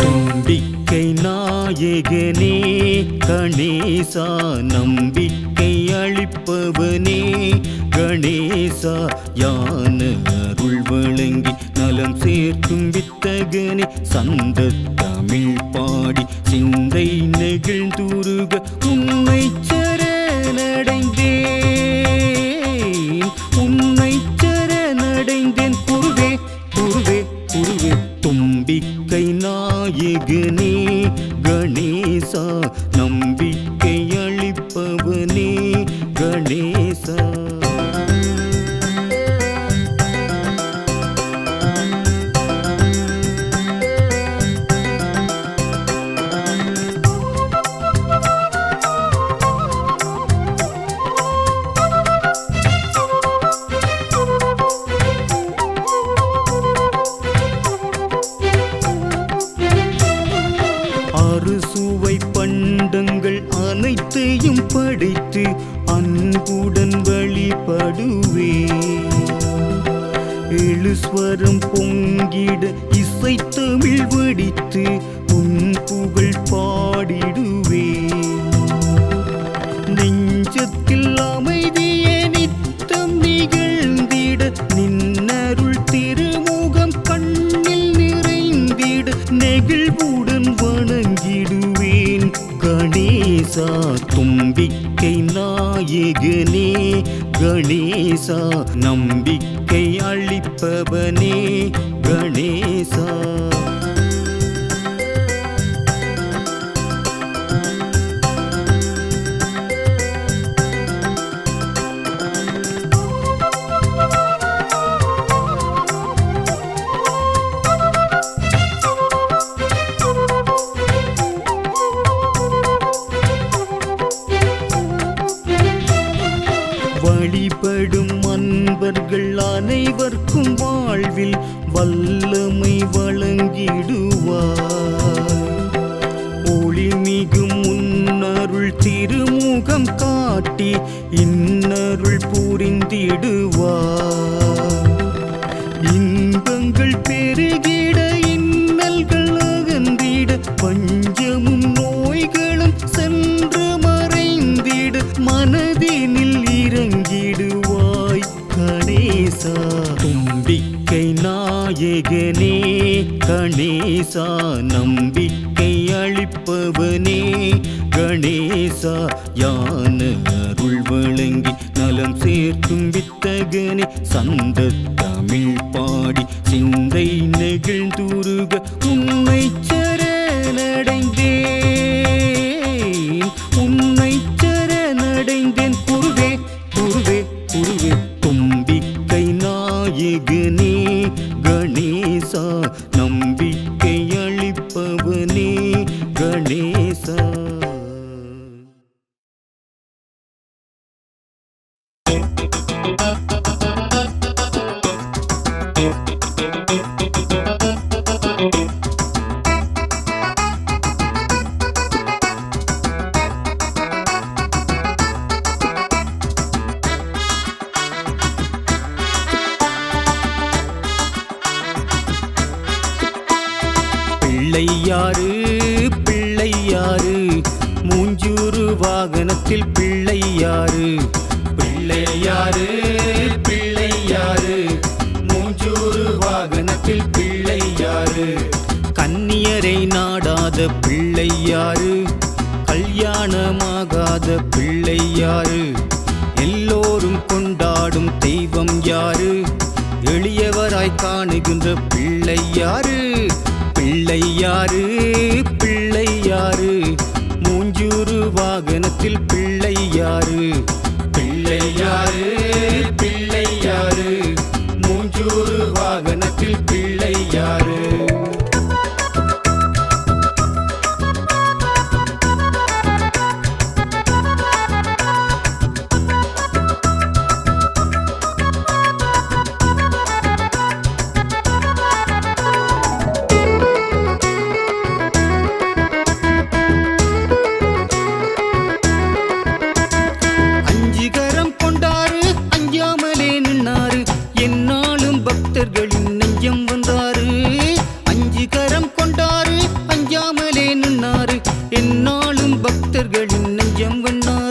தும்பிக்கை நாயகனே கணேசா நம்பிக்கை அளிப்பவனே கணேசா யான அருள் வழங்கி நலம் சேர்க்கும் வித்தகனே சந்த தமிழ் பாடி சிந்தை நெகிழ்ந்துருக உண்மை சரணடைந்தேன் உண்மை சரணடைந்தேன் குருவே குருவே குருவே. தும்பிக்கை நாயகனே கணேசா நம்பி ஈஸ்வரம் பொங்கிட இசை தமிழ் வடித்து உன் புகழ் பாடிடுவே நெஞ்சத்தில் அமைதியே நித்தம் நிகழ்ந்திட நின்னருள் திருமுகம் கண்ணில் நிறைந்திட நெகிழ்வுடன் வணங்கிடுவேன். கணேசா தும்பிக்கை நாயகனே கணேசா நம்பிக்கை அளிப்பவனே திருமுகம் காட்டி இன்னருள் புரிந்திடுவார். இன்பங்கள் பெருகிட இன்னல்கள் அகந்திட பஞ்சமும் நோய்களும் சென்று மறைந்திட மனதினில் இறங்கிடுவாய் கணேசா. தும்பிக்கை நாயகனே கணேசா நம்பிக்கை அளிப்பவனே கணேசா யான அருள் வழங்கி நலம் சேர்க்கும் வித்தகனே சந்த தமிழ் பாடி சிந்தை நெகிழ்ந்துருக உண்மை பிள்ளையாறு பிள்ளையாறு மூஞ்சூறு வாகனத்தில் பிள்ளையாறு பிள்ளையாறு பிள்ளையாறு மூஞ்சூறு வாகனத்தில் பிள்ளையாறு கன்னியரை நாடாத பிள்ளையாறு கல்யாணமாகாத பிள்ளையாறு எல்லோரும் கொண்டாடும் தெய்வம் யாரு? எளியவராய் காணுகின்ற பிள்ளையாறு பிள்ளையாறு பிள்ளையாறு மூஞ்சூறு வாகனத்தில் பிள்ளையாறு பிள்ளையாறு பிள்ளையாறு மூஞ்சூறு வாகனத்தில் பிள்ளையாறு பொங்கொன்னோ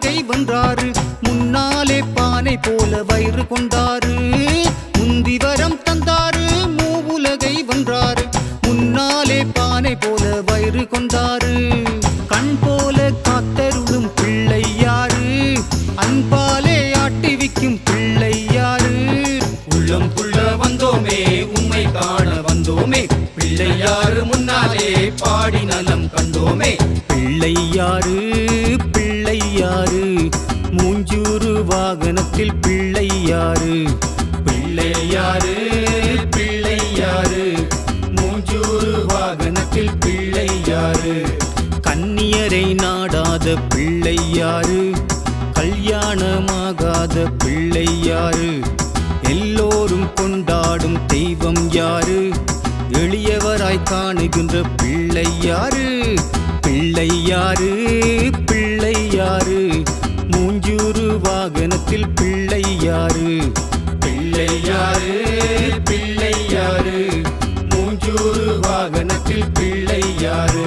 உலகை வென்றாரு முன்னாலே பானை போல வயிறு கொண்டாரு. முந்திவரம் தந்தாரு மூவுலகை வென்றாரு. முன்னாலே பானை போல வயிறு கொண்டாரு. கண் போல காத்தருளும் பிள்ளையாரு அன்பாலே ஆட்டி விக்கும் பிள்ளையாரு உள்ளம் புள்ள வந்தோமே உண்மை காண வந்தோமே. பிள்ளையாரு முன்னாலே பாடி நலம் கண்டோமே. பிள்ளையாறு வாகனத்தில் பிள்ளையாரு பிள்ளையாரு பிள்ளையாரு மூஞ்சூறு வாகனத்தில் பிள்ளையாரு கன்னியரை நாடாத பிள்ளையாரு கல்யாணமாகாத பிள்ளையாரு எல்லோரும் கொண்டாடும் தெய்வம் யாரு? எளியவராய் காணுகின்ற பிள்ளையாரு பிள்ளையாரு பிள்ளையாரு மூஞ்சூறு வாகனத்தில் பிள்ளை யாரு? பிள்ளை யாரு? பிள்ளை யாரு? மூஞ்சூறு வாகனத்தில் பிள்ளை யாரு?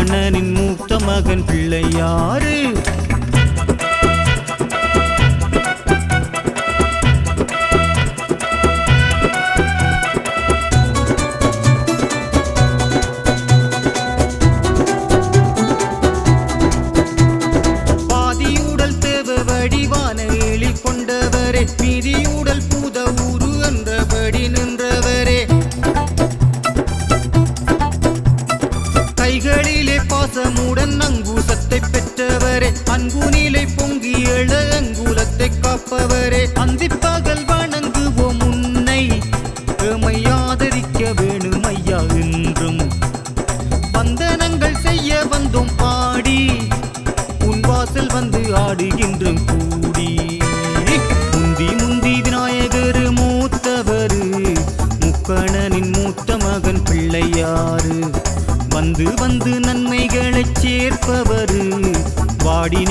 முக்கண்ணனின் மூத்த மகன் பிள்ளை யாரு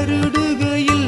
கருடுகையில்